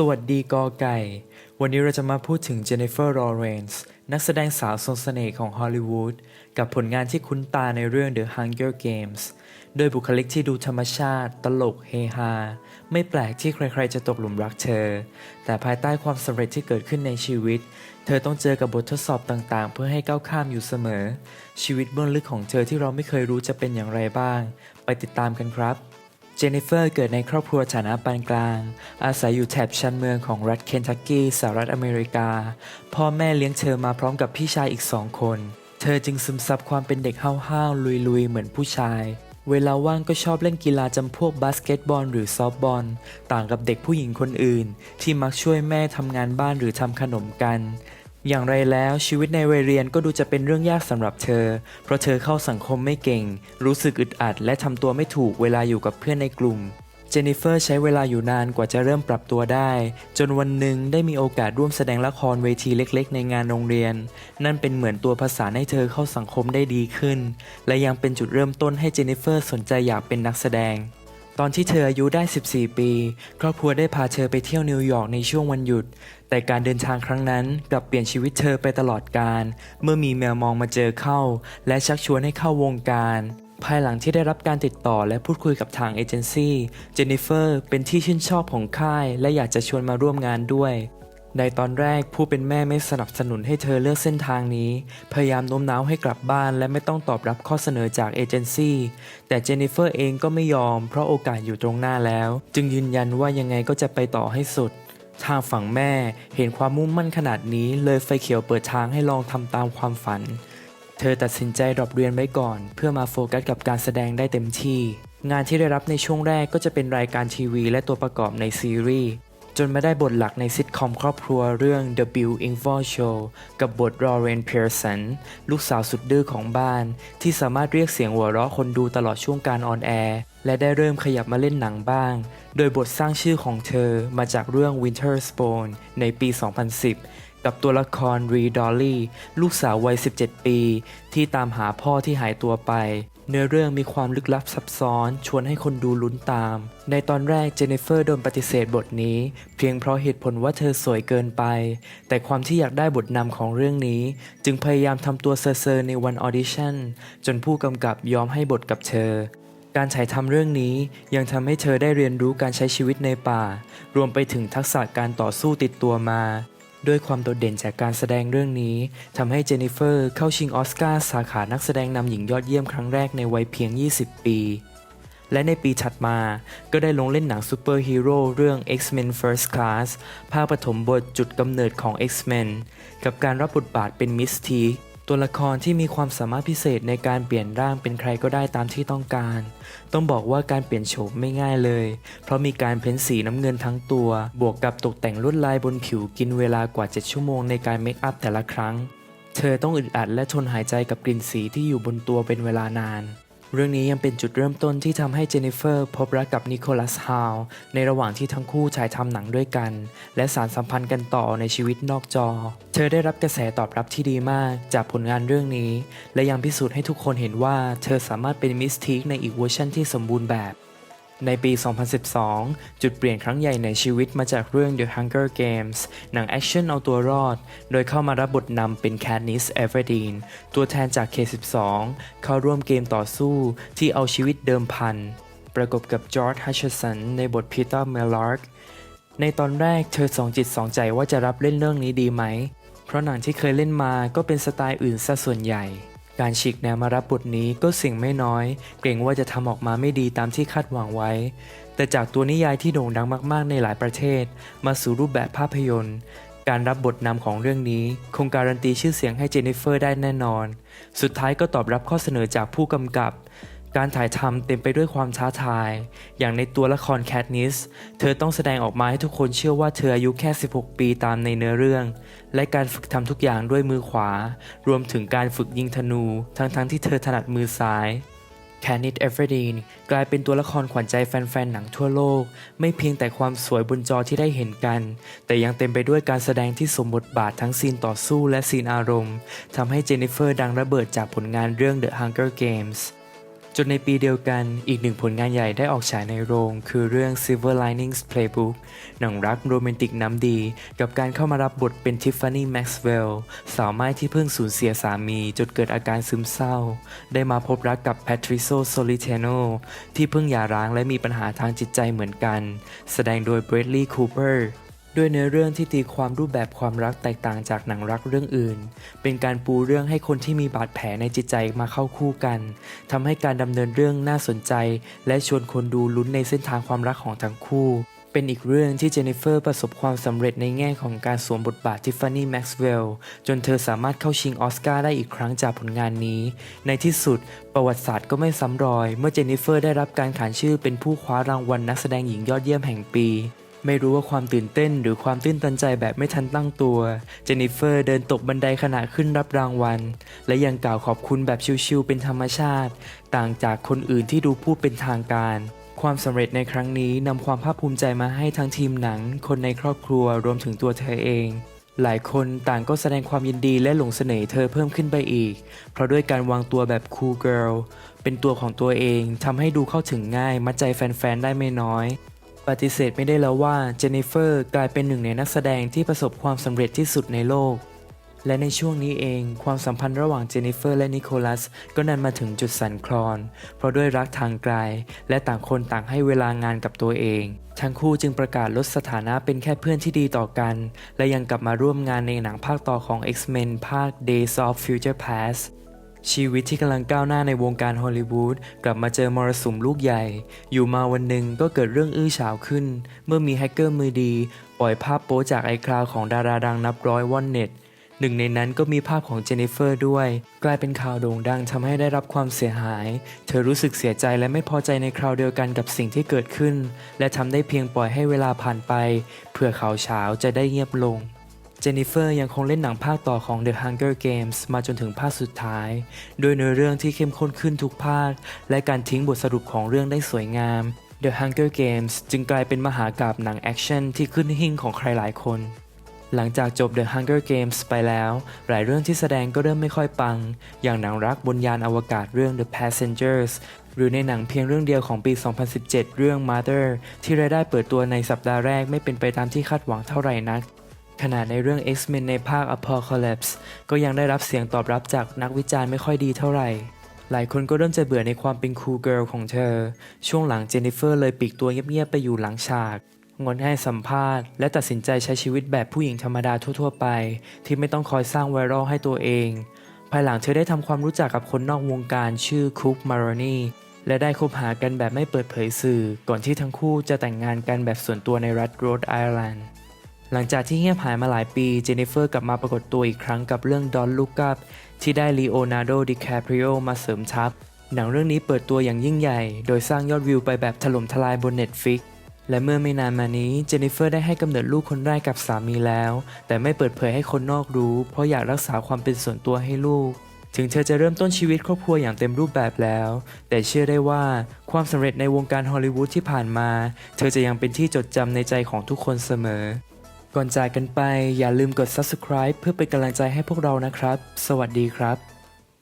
สวัสดีกอไก่ วันนี้เราจะมาพูดถึงเจนนิเฟอร์ลอเรนซ์นักแสดงสาวทรงเสน่ห์ของฮอลลีวูดกับผลงานที่คุ้นตาในเรื่อง The Hunger Games โดยบุคลิกที่ดูธรรมชาติ ตลกเฮฮา ไม่แปลกที่ใครๆจะตกหลุมรักเธอ แต่ภายใต้ความสำเร็จที่เกิดขึ้นในชีวิต เธอต้องเจอกับบททดสอบต่างๆ เพื่อให้ก้าวข้ามอยู่เสมอ ชีวิตเบื้องลึกของเธอที่เราไม่เคยรู้จะเป็นอย่างไรบ้าง ไปติดตามกันครับ เจนนิเฟอร์เกิดในครอบครัวฐานะปานกลาง อาศัยอยู่แถบชานเมืองของรัฐเคนทักกี้สหรัฐอเมริกา พ่อแม่เลี้ยงเธอมาพร้อมกับพี่ชายอีกสองคน เธอจึงซึมซับความเป็นเด็กห้าวๆลุยๆ เหมือนผู้ชาย เวลาว่างก็ชอบเล่นกีฬาจำพวกบาสเกตบอลหรือซอฟบอล ต่างกับเด็กผู้หญิงคนอื่น ที่มักช่วยแม่ทำงานบ้านหรือทำขนมกัน อย่างไรแล้วชีวิตในวัยเรียนก็ดูจะเป็นเรื่องยากสำหรับเธอ เพราะเธอเข้าสังคมไม่เก่ง รู้สึกอึดอัด และทำตัวไม่ถูกเวลาอยู่กับเพื่อนในกลุ่ม เจนนิเฟอร์ใช้เวลาอยู่นานกว่าจะเริ่มปรับตัวได้ จนวันหนึ่งได้มีโอกาสร่วมแสดงละครเวทีเล็กๆ ในงานโรงเรียน นั่นเป็นเหมือนตัวภาษาให้เธอเข้าสังคมได้ดีขึ้น และยังเป็นจุดเริ่มต้นให้เจนนิเฟอร์สนใจอยากเป็นนักแสดงตอนที่เธออายุได้ 14 ปี ครอบครัวได้พาเธอไปเที่ยวนิวยอร์กในช่วงวันหยุด แต่การเดินทางครั้งนั้นกลับเปลี่ยนชีวิตเธอไปตลอดการ เมื่อมีแมวมองมาเจอเข้า และชักชวนให้เข้าวงการ ภายหลังที่ได้รับการติดต่อและพูดคุยกับทางเอเจนซี่ เจนนิเฟอร์เป็นที่ชื่นชอบของค่าย และอยากจะชวนมาร่วมงานด้วย ในตอนแรกผู้เป็นแม่ไม่สนับสนุนให้เธอเลือกเส้นทางนี้ พยายามโน้มน้าวให้กลับบ้าน และไม่ต้องตอบรับข้อเสนอจากเอเจนซี่ แต่เจนนิเฟอร์เองก็ไม่ยอม เพราะโอกาสอยู่ตรงหน้าแล้ว จึงยืนยันว่ายังไงก็จะไปต่อให้สุด ทางฝั่งแม่เห็นความมุ่งมั่นขนาดนี้เลยไฟเขียวเปิดทางให้ลองทำตามความฝัน เธอตัดสินใจดรอปเรียนไว้ก่อน เพื่อมาโฟกัสกับการแสดงได้เต็มที่ งานที่ได้รับในช่วงแรกก็จะเป็นรายการทีวี และตัวประกอบในซีรีส์จนมาได้บทหลักในซิทคอมครอบครัวเรื่อง The Bill Engvall Show กับบท Lauren Pearson ลูกสาวสุดดื้อของบ้าน ที่สามารถเรียกเสียงหัวเราะคนดูตลอดช่วงการออนแอร์ และได้เริ่มขยับมาเล่นหนังบ้าง โดยบทสร้างชื่อของเธอมาจากเรื่อง Winter Spawn ในปี 2010 กับตัวละครรีดอลลี่ลูกสาววัย 17 ปี ที่ตามหาพ่อที่หายตัวไป เนื้อเรื่องมีความลึกลับซับซ้อน ชวนให้คนดูลุ้นตาม ในตอนแรกเจนนิเฟอร์โดนปฏิเสธบทนี้ เพียงเพราะเหตุผลว่าเธอสวยเกินไป แต่ความที่อยากได้บทนำของเรื่องนี้ จึงพยายามทำตัวเซอร์ๆในวันออดิชั่นจนผู้กำกับยอมให้บทกับเธอ การถ่ายทำเรื่องนี้ยังทำให้เธอได้เรียนรู้การใช้ชีวิตในป่า รวมไปถึงทักษะการต่อสู้ติดตัวมา ด้วยความโดดเด่นจากการแสดงเรื่องนี้ทำให้เจนนิเฟอร์เข้าชิงออสการ์สาขานักแสดงนำหญิงยอดเยี่ยมครั้งแรกในวัยเพียง 20 ปี และในปีถัดมาก็ได้ลงเล่นหนังซูเปอร์ฮีโร่เรื่อง X-Men First Class ภาคปฐมบทจุดกำเนิดของ X-Men กับการรับบทบาทเป็นมิสที ตัวละครที่มีความสามารถพิเศษในการเปลี่ยนร่างเป็นใครก็ได้ตามที่ต้องการ ต้องบอกว่าการเปลี่ยนโฉมไม่ง่ายเลย เพราะมีการเพ้นสีน้ำเงินทั้งตัว บวกกับตกแต่งลวดลายบนผิวกินเวลากว่า 7 ชั่วโมงในการเมคอัพแต่ละครั้ง เธอต้องอึดอัดและทนหายใจกับกลิ่นสีที่อยู่บนตัวเป็นเวลานาน เรื่องนี้ยังเป็นจุดเริ่มต้นที่ทำให้เจนนิเฟอร์พบรักกับนิโคลัสฮาวในระหว่างที่ทั้งคู่ฉายทำหนังด้วยกัน และสารสัมพันธ์กันต่อในชีวิตนอกจอ เธอได้รับกระแสตอบรับที่ดีมากจากผลงานเรื่องนี้ และยังพิสูจน์ให้ทุกคนเห็นว่า เธอสามารถเป็นมิสทีกในอีกเวอร์ชันที่สมบูรณ์แบบ ในปี 2012 จุดเปลี่ยนครั้งใหญ่ในชีวิตมาจากเรื่อง The Hunger Games หนังแอคชั่นเอาตัวรอด โดยเข้ามารับบทนำเป็น Katniss Everdeen ตัวแทนจาก K12 เข้าร่วมเกมต่อสู้ที่เอาชีวิตเดิมพัน ประกบกับ George Hutcherson ในบท Peter Mellark ในตอนแรกเธอสองจิตสองใจว่าจะรับเล่นเรื่องนี้ดีไหม เพราะหนังที่เคยเล่นมาก็เป็นสไตล์อื่นซะส่วนใหญ่ การฉีกแนวมารับบทนี้ก็เสิ่งไม่น้อย เกรงว่าจะทำออกมาไม่ดีตามที่คาดหวังไว้ แต่จากตัวนิยายที่โด่งดังมาก ๆ ในหลายประเทศ มาสู่รูปแบบภาพยนตร์ การรับบทนำของเรื่องนี้ คงการันตีชื่อเสียงให้เจนนิเฟอร์ได้แน่นอน สุดท้ายก็ตอบรับข้อเสนอจากผู้กำกับ การถ่ายทำเต็มไปด้วยความท้าทาย อย่างในตัวละครแคทนิส เธอต้องแสดงออกมาให้ทุกคนเชื่อว่าเธออายุแค่ 16 ปีตามในเนื้อเรื่อง และการฝึกทำทุกอย่างด้วยมือขวา รวมถึงการฝึกยิงธนู ทั้งๆทที่เธอถนัดมือซ้ายแคนิตเอฟเฟอร์ดีนกลายเป็นตัวละครขวัญใจแฟนๆ หนังทั่วโลก ไม่เพียงแต่ความสวยบนจอที่ได้เห็นกัน แต่ยังเต็มไปด้วยการแสดงที่สมบทบาททั้งซีนต่อสู้และซีนอารมณ์ทำให้เจนนิเฟอร์ดังระเบิดจากผลงานเรื่อง The Hunger Games จนในปีเดียวกันอีกหนึ่งผลงานใหญ่ได้ออกฉายในโรง คือเรื่อง Silver Linings Playbook หนังรักโรแมนติกน้ำดี กับการเข้ามารับบทเป็นทิฟฟานี่แม็กซ์เวลล์สาวไม้ที่เพิ่งสูญเสียสามีจนเกิดอาการซึมเศร้า ได้มาพบรักกับแพทริโซโซลิเทโนที่เพิ่งหย่าร้างและมีปัญหาทางจิตใจเหมือนกัน แสดงโดยเบรดลีย์คูเปอร์ ด้วยเนื้อเรื่องที่ตีความรูปแบบความรักแตกต่างจากหนังรักเรื่องอื่น เป็นการปูเรื่องให้คนที่มีบาดแผลในจิตใจมาเข้าคู่กันทำให้การดำเนินเรื่องน่าสนใจ และชวนคนดูลุ้นในเส้นทางความรักของทั้งคู่ เป็นอีกเรื่องที่เจนนิเฟอร์ประสบความสำเร็จในแง่ของการสวมบทบาททิฟฟานี่แม็กซ์เวลล์จนเธอสามารถเข้าชิงออสการ์ได้อีกครั้งจากผลงานนี้ ในที่สุดประวัติศาสตร์ก็ไม่ซ้ำรอย เมื่อเจนนิเฟอร์ได้รับการขานชื่อเป็นผู้คว้ารางวัลนักแสดงหญิงยอดเยี่ยมแห่งปี ไม่รู้ว่าความตื่นเต้นหรือความตื้นตันใจแบบไม่ทันตั้งตัว เจนนิเฟอร์เดินตกบันไดขณะขึ้นรับรางวัล และยังกล่าวขอบคุณแบบชิวๆเป็นธรรมชาติ ต่างจากคนอื่นที่ดูพูดเป็นทางการ ความสำเร็จในครั้งนี้นำความภาคภูมิใจมาให้ทั้งทีมหนัง คนในครอบครัวรวมถึงตัวเธอเอง หลายคนต่างก็แสดงความยินดีและหลงเสน่ห์เธอเพิ่มขึ้นไปอีก เพราะด้วยการวางตัวแบบ cool girl เป็นตัวของตัวเองทำให้ดูเข้าถึงง่ายมัดใจแฟนๆได้ไม่น้อย ปฏิเสธไม่ได้แล้วว่าเจนนิเฟอร์กลายเป็นหนึ่งในนักแสดงที่ประสบความสำเร็จที่สุดในโลก และในช่วงนี้เองความสัมพันธ์ระหว่างเจนนิเฟอร์และนิโคลัสก็นันมาถึงจุดสั่นคลอน เพราะด้วยรักทางไกล และต่างคนต่างให้เวลางานกับตัวเอง ทั้งคู่จึงประกาศลดสถานะเป็นแค่เพื่อนที่ดีต่อกัน และยังกลับมาร่วมงานในหนังภาคต่อของ X-Men ภาค Days of Future Past ชีวิตที่กำลังก้าวหน้าในวงการฮอลลีวูดกลับมาเจอมรสุมลูกใหญ่ อยู่มาวันหนึ่งก็เกิดเรื่องอื้อฉาวขึ้น เมื่อมีแฮกเกอร์มือดี ปล่อยภาพโป๊จากไอคลาวของดาราดังนับร้อยว่อนเน็ตหนึ่งในนั้นก็มีภาพของเจนนิเฟอร์ด้วย กลายเป็นข่าวโด่งดังทำให้ได้รับความเสียหาย เธอรู้สึกเสียใจและไม่พอใจในคราวเดียวกันกับสิ่งที่เกิดขึ้น และทำได้เพียงปล่อยให้เวลาผ่านไปเพื่อข่าวเช้าจะได้เงียบลง เจนนิเฟอร์ยังคงเล่นหนังภาคต่อของ The Hunger Games มาจนถึงภาคสุดท้าย โดยเนื้อเรื่องที่เข้มข้นขึ้นทุกภาค และการทิ้งบทสรุปของเรื่องได้สวยงาม The Hunger Games จึงกลายเป็นมหากาบหนังแอคชั่นที่ขึ้นหิ่งของใครหลายคน หลังจากจบ The Hunger Games ไปแล้ว หลายเรื่องที่แสดงก็เริ่มไม่ค่อยปัง อย่างหนังรักบนยานอวกาศเรื่อง The Passengers หรือในหนังเพียงเรื่องเดียวของปี 2017 เรื่อง Mother ที่รายได้เปิดตัวในสัปดาห์แรกไม่เป็นไปตามที่คาดหวังเท่าไหร่นัก ขณะในเรื่อง X-Men ในภาค Apocalypse ก็ยังได้รับเสียงตอบรับจากนักวิจารณ์ไม่ค่อยดีเท่าไหร่ หลายคนก็เริ่มจะเบื่อในความเป็น cool girl ของเธอ ช่วงหลังเจนนิเฟอร์เลยปีกตัวเงียบๆไปอยู่หลังฉาก งดให้สัมภาษณ์ และตัดสินใจใช้ชีวิตแบบผู้หญิงธรรมดาทั่วๆไป ที่ไม่ต้องคอยสร้างไวรัลให้ตัวเอง ภายหลังเธอได้ทำความรู้จักกับคนนอกวงการชื่อคุกมาร o นีและได้คบหากันแบบไม่เปิดเผยสื่อ ก่อนที่ทั้งคู่จะแต่งงานกันแบบส่วนตัวในรัฐโรดไอร์แลนด์ หลังจากที่เงียบหายมาหลายปี เจนนิเฟอร์กลับมาปรากฏตัวอีกครั้งกับเรื่อง Don't Look Up ที่ได้ลีโอนาร์โด ดิคาปริโอมาเสริมทัพ หนังเรื่องนี้เปิดตัวอย่างยิ่งใหญ่ โดยสร้างยอดวิวไปแบบถล่มทลายบน Netflix และเมื่อไม่นานมานี้เจนนิเฟอร์ได้ให้กำเนิดลูกคนแรกกับสามีแล้ว แต่ไม่เปิดเผยให้คนนอกรู้ เพราะอยากรักษาความเป็นส่วนตัวให้ลูก ถึงเธอจะเริ่มต้นชีวิตครอบครัวอย่างเต็มรูปแบบแล้ว แต่เชื่อได้ว่าความสำเร็จในวงการฮอลลีวูดที่ผ่านมา เธอจะยังเป็นที่จดจำในใจของทุกคนเสมอ ก่อนจากกันไปอย่าลืมกด subscribe เพื่อเป็นกำลังใจให้พวกเรานะครับ สวัสดีครับ